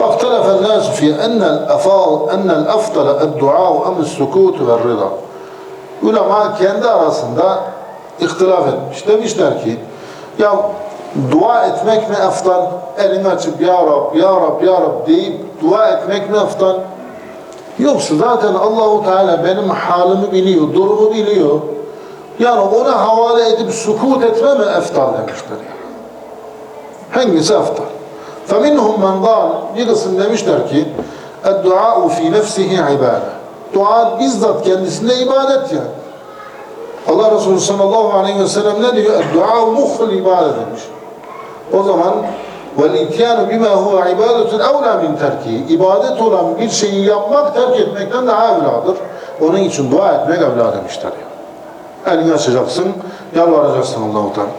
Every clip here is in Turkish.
اختلف الناس في أن الأفضل أن الأفضل الدعاء أم السكوت والرضا Ulema kendi arasında ihtilaf etmiş. Demişler ki ya dua etmek mi eftal? Elini açıp ya Rab, ya Rab, ya Rab deyip dua etmek mi eftal? Yoksa zaten Allahu Teala benim halimi biliyor, durumu biliyor. Yani ona havale edip sukut etme mi eftal demişler. Hangisi eftal? فَمِنْهُمْ مَنْ قَالَ Bir kısım demişler ki اَدْدُعَاءُ فِي نَفْسِهِ عِبَادَةً Dua bizzat kendisinde ibadet yani. Allah Resulü sallallahu aleyhi ve sellem ne diyor? Dua muhul ibadet demiş. O zaman vel ityanu bima huwa ibadetun evla min terki. İbadet olan bir şeyi yapmak terk etmekten daha evladır. Onun için dua etmek evla demişler. Yani. Elini açacaksın, yalvaracaksın Allah-u Teala.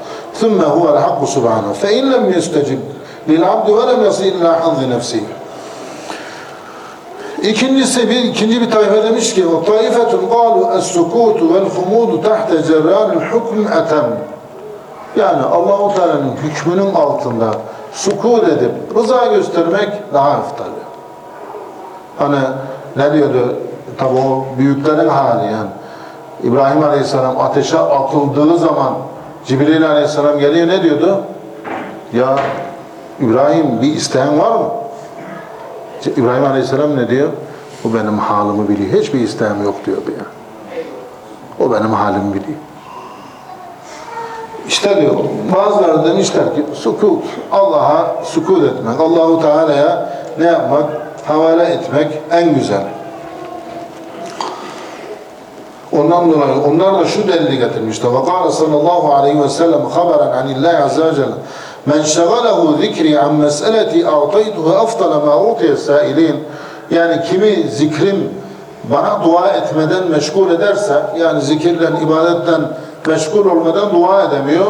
ثُمَّ هُوَ الْحَقُّ سُبْحَانَهُ فَاِنْ لَمْ يَسْتَجِبْ Lil'abdi ve lem yasî illâ hazzi nefsî. İkincisi bir ikinci bir tayfa demiş ki o taifetun qalu es-sukutu vel humudu tahta cerranil hukm etem. Yani Allahu Teala'nın hükmünün altında sukut edip rıza göstermek daha eftal. Hani ne diyordu? Tabi o büyüklerin hali yani. İbrahim Aleyhisselam ateşe atıldığı zaman Cibril Aleyhisselam geliyor ne diyordu? Ya İbrahim bir isteğin var mı? İbrahim Aleyhisselam ne diyor? O benim halimi biliyor. Hiçbir isteğim yok diyor ya. O benim halimi biliyor. İşte diyor, bazıları demişler ki sukut, Allah'a sukut etmek, Allahu Teala'ya ne yapmak? Havale etmek en güzel. Ondan dolayı onlar da şu delili getirmişler. Ve kâle sallallahu aleyhi ve sellem haberen anillahi azze ve celle men şegalehu zikri an meseleti a'taytuhu afdala ma utiye sailin yani kimi zikrim bana dua etmeden meşgul ederse yani zikirle, ibadetten meşgul olmadan dua edemiyor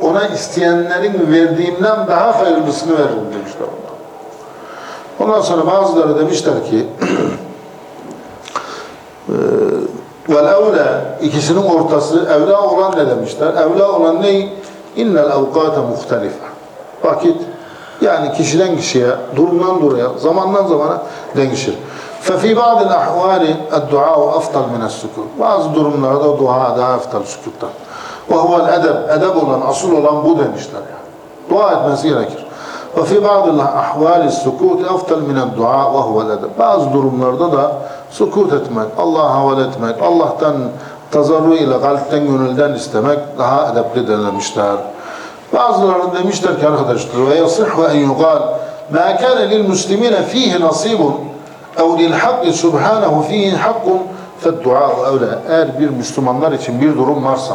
ona isteyenlerin verdiğimden daha hayırlısını veririm demişler onlar. Ondan sonra bazıları demişler ki vel evla ikisinin ortası evla olan ne demişler? Evla olan ne? İnnel evkate muhtelife. Vakit yani kişiden kişiye, durumdan duraya, zamandan zamana değişir. ففي بعض الأحوال الدعاء أفضل من السكوت. Bazı durumlarda dua daha eftal sükuttan. وهو الأدب. Edeb olan, asıl olan bu demişler yani. Dua etmesi gerekir. وفي بعض الأحوال السكوت أفضل من الدعاء وهو الأدب. Bazı durumlarda da sukut etmek, Allah'a havale etmek, Allah'tan tazarru ile kalpten gönülden istemek daha edepli denilmişler. Bazıları demişler ki arkadaşlar ve yasih ve en yuqal ma kana lil muslimina fihi nasibun ev lil hakki subhanahu fihi hakkun feddu'a evla. Eğer bir Müslümanlar için bir durum varsa,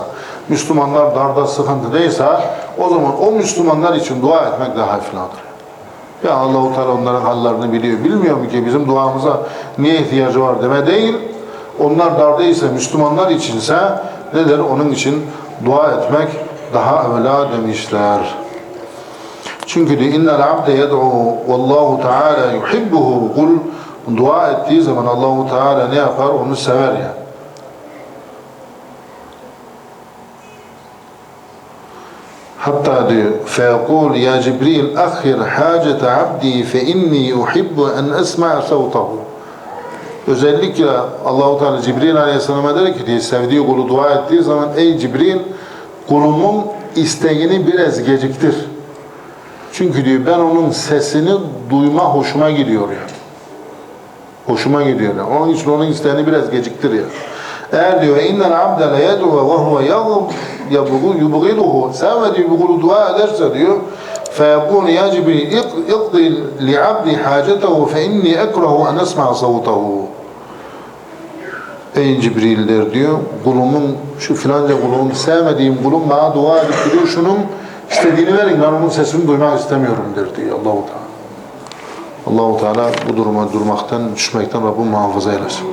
Müslümanlar darda sıkıntıdaysa o zaman o Müslümanlar için dua etmek daha ifladır. Ya Allah-u Teala onların hallerini biliyor. Bilmiyor mu ki bizim duamıza niye ihtiyacı var deme değil. Onlar dardaysa, Müslümanlar içinse nedir? Onun için dua etmek daha evvela demişler. Çünkü de innel abde yed'u vallahu teala yuhibbuhu kul dua ettiği zaman Allahu Teala ne yapar? Onu sever ya. Hatta diyor feyakul ya Cibril ahir hacete abdi fe inni uhibbu en esma'a savtahu özellikle Allahu Teala Cibril Aleyhisselam'a der ki diye sevdiği kulu dua ettiği zaman ey Cibril kulumun isteğini biraz geciktir. Çünkü diyor ben onun sesini duyma hoşuma gidiyor yani. Hoşuma gidiyor yani. Onun için onun isteğini biraz geciktir yani. Eğer diyor innel abde le yed'u ve huve yagub yubghiduhu sevmediği bir kulu dua ederse diyor فيقول يا جبريل اقضي لعبدي حاجته فإني أكره أن أسمع صوته Ey Cibril der diyor, kulumun, şu filanca kulumun, sevmediğim kulum bana dua edip diyor, şunun istediğini verin, ben onun sesini duymak istemiyorum der diyor Allah-u Teala. Allah-u Teala bu duruma durmaktan, düşmekten Rabbim muhafaza eylesin.